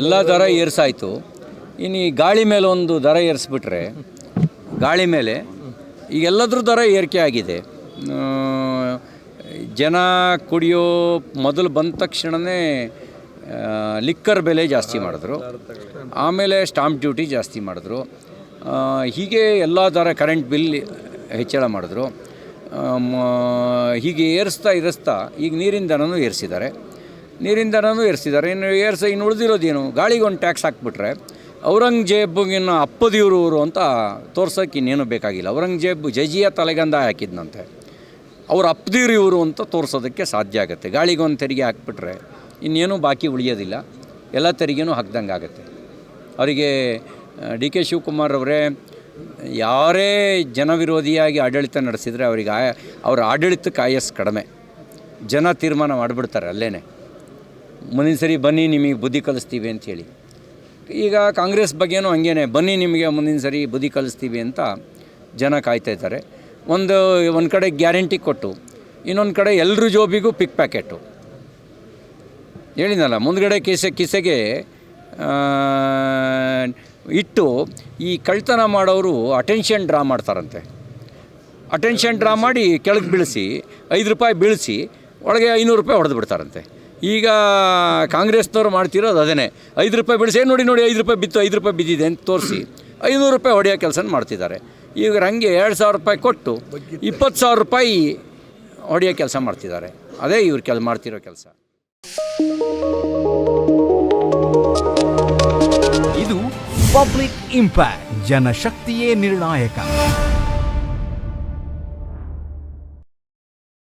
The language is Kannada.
ಎಲ್ಲ ದರ ಏರ್ಸಾಯಿತು. ಇನ್ನು ಈ ಗಾಳಿ ಮೇಲೆ ಒಂದು ದರ ಏರಿಸ್ಬಿಟ್ರೆ, ಗಾಳಿ ಮೇಲೆ ಈಗ ಎಲ್ಲದ್ರ ದರ ಏರಿಕೆ ಆಗಿದೆ. ಜನ ಕುಡಿಯೋ ಮೊದಲು ಬಂದ ತಕ್ಷಣವೇ ಲಿಕ್ಕರ್ ಬೆಲೆ ಜಾಸ್ತಿ ಮಾಡಿದ್ರು. ಆಮೇಲೆ ಸ್ಟಾಂಪ್ ಡ್ಯೂಟಿ ಜಾಸ್ತಿ ಮಾಡಿದ್ರು. ಹೀಗೆ ಎಲ್ಲ ದರ ಕರೆಂಟ್ ಬಿಲ್ ಹೆಚ್ಚಳ ಮಾಡಿದ್ರು. ಹೀಗೆ ಏರಿಸ್ತಾ ಇರಿಸ್ತಾ ಈಗ ನೀರಿನ ದರನೂ ಏರಿಸಿದ್ದಾರೆ. ನೀರಿನ ದರನೂ ಏರಿಸಿದ್ದಾರೆ. ಇನ್ನು ಏರ್ಸ, ಇನ್ನು ಉಳಿದಿರೋದೇನು? ಗಾಳಿಗೊಂದು ಟ್ಯಾಕ್ಸ್ ಹಾಕ್ಬಿಟ್ರೆ ಅಪ್ಪದಿವರು ಇವರು ಅಂತ ತೋರ್ಸೋಕೆ ಇನ್ನೇನು ಬೇಕಾಗಿಲ್ಲ. ಔರಂಗಜೇಬ್ ಜಜಿಯ ತಲೆಗಂಧ ಹಾಕಿದ್ನಂತೆ. ಅವ್ರ ಅಪ್ಪದಿರು ಇವರು ಅಂತ ತೋರಿಸೋದಕ್ಕೆ ಸಾಧ್ಯ ಆಗುತ್ತೆ. ಗಾಳಿಗೆ ಒಂದು ತೆರಿಗೆ ಹಾಕ್ಬಿಟ್ರೆ ಇನ್ನೇನು ಬಾಕಿ ಉಳಿಯೋದಿಲ್ಲ. ಎಲ್ಲ ತೆರಿಗೆನೂ ಹಾಕ್ದಂಗೆ ಆಗುತ್ತೆ. ಅವರಿಗೆ ಡಿ ಕೆ ಶಿವಕುಮಾರ್ ಅವರೇ, ಯಾರೇ ಜನವಿರೋಧಿಯಾಗಿ ಆಡಳಿತ ನಡೆಸಿದರೆ ಅವರಿಗೆ ಆಯ, ಅವರ ಆಡಳಿತಕ್ಕೆ ಆಯಸ್ ಕಡಿಮೆ. ಜನ ತೀರ್ಮಾನ ಮಾಡಿಬಿಡ್ತಾರೆ ಅಲ್ಲೇ ಮುಂದಿನ ಸರಿ ಬನ್ನಿ, ನಿಮಗೆ ಬುದ್ಧಿ ಕಲಿಸ್ತೀವಿ ಅಂಥೇಳಿ ಈಗ ಕಾಂಗ್ರೆಸ್ ಬಗ್ಗೆನೂ ಹಂಗೇನೆ, ಬನ್ನಿ ನಿಮಗೆ ಮುಂದಿನ ಸರಿ ಬುದ್ಧಿ ಕಲಿಸ್ತೀವಿ ಅಂತ ಜನ ಕಾಯ್ತಾ ಇದ್ದಾರೆ. ಒಂದು ಒಂದು ಕಡೆ ಗ್ಯಾರಂಟಿ ಕೊಟ್ಟು, ಇನ್ನೊಂದು ಕಡೆ ಎಲ್ಲರ ಜೋಬಿಗೂ ಪಿಕ್ ಪ್ಯಾಕೆಟು. ಹೇಳಿದ್ನಲ್ಲ, ಮುಂದ್ಗಡೆ ಕಿಸೆ, ಕಿಸೆಗೆ ಇಟ್ಟು ಈ ಕಳ್ತನ ಮಾಡೋರು ಅಟೆನ್ಷನ್ ಡ್ರಾ ಮಾಡ್ತಾರಂತೆ. ಅಟೆನ್ಷನ್ ಡ್ರಾ ಮಾಡಿ ಕೆಳಗೆ ಬೀಳಿಸಿ, ಐದು ರೂಪಾಯಿ ಬೀಳಿಸಿ, ಒಳಗೆ ಐನೂರು ರೂಪಾಯಿ ಹೊಡೆದು ಬಿಡ್ತಾರಂತೆ. ಈಗ ಕಾಂಗ್ರೆಸ್ನವ್ರು ಮಾಡ್ತಿರೋದು ಅದೇ ಐದು ರೂಪಾಯಿ ಬಿಡಿಸಿ "ಏ, ನೋಡಿ ನೋಡಿ ಐದು ರೂಪಾಯಿ ಬಿತ್ತು ಐದು ರೂಪಾಯಿ ಬಿದ್ದಿದೆ ಅಂತ ತೋರಿಸಿ. ಐನೂರು ರೂಪಾಯಿ ಹೊಡೆಯೋ ಕೆಲಸ ಮಾಡ್ತಿದ್ದಾರೆ. ಈಗ ಹಂಗೆ ಎರಡು ಸಾವಿರ ರೂಪಾಯಿ ಕೊಟ್ಟು ಇಪ್ಪತ್ತು ಸಾವಿರ ರೂಪಾಯಿ ಹೊಡೆಯೋ ಕೆಲಸ ಮಾಡ್ತಿದ್ದಾರೆ. ಅದೇ ಇವ್ರು ಕೆಲ ಮಾಡ್ತಿರೋ ಕೆಲಸ. ಇದು ಪಬ್ಲಿಕ್ ಇಂಪ್ಯಾಕ್ಟ್ ಜನಶಕ್ತಿಯೇ ನಿರ್ಣಾಯಕ.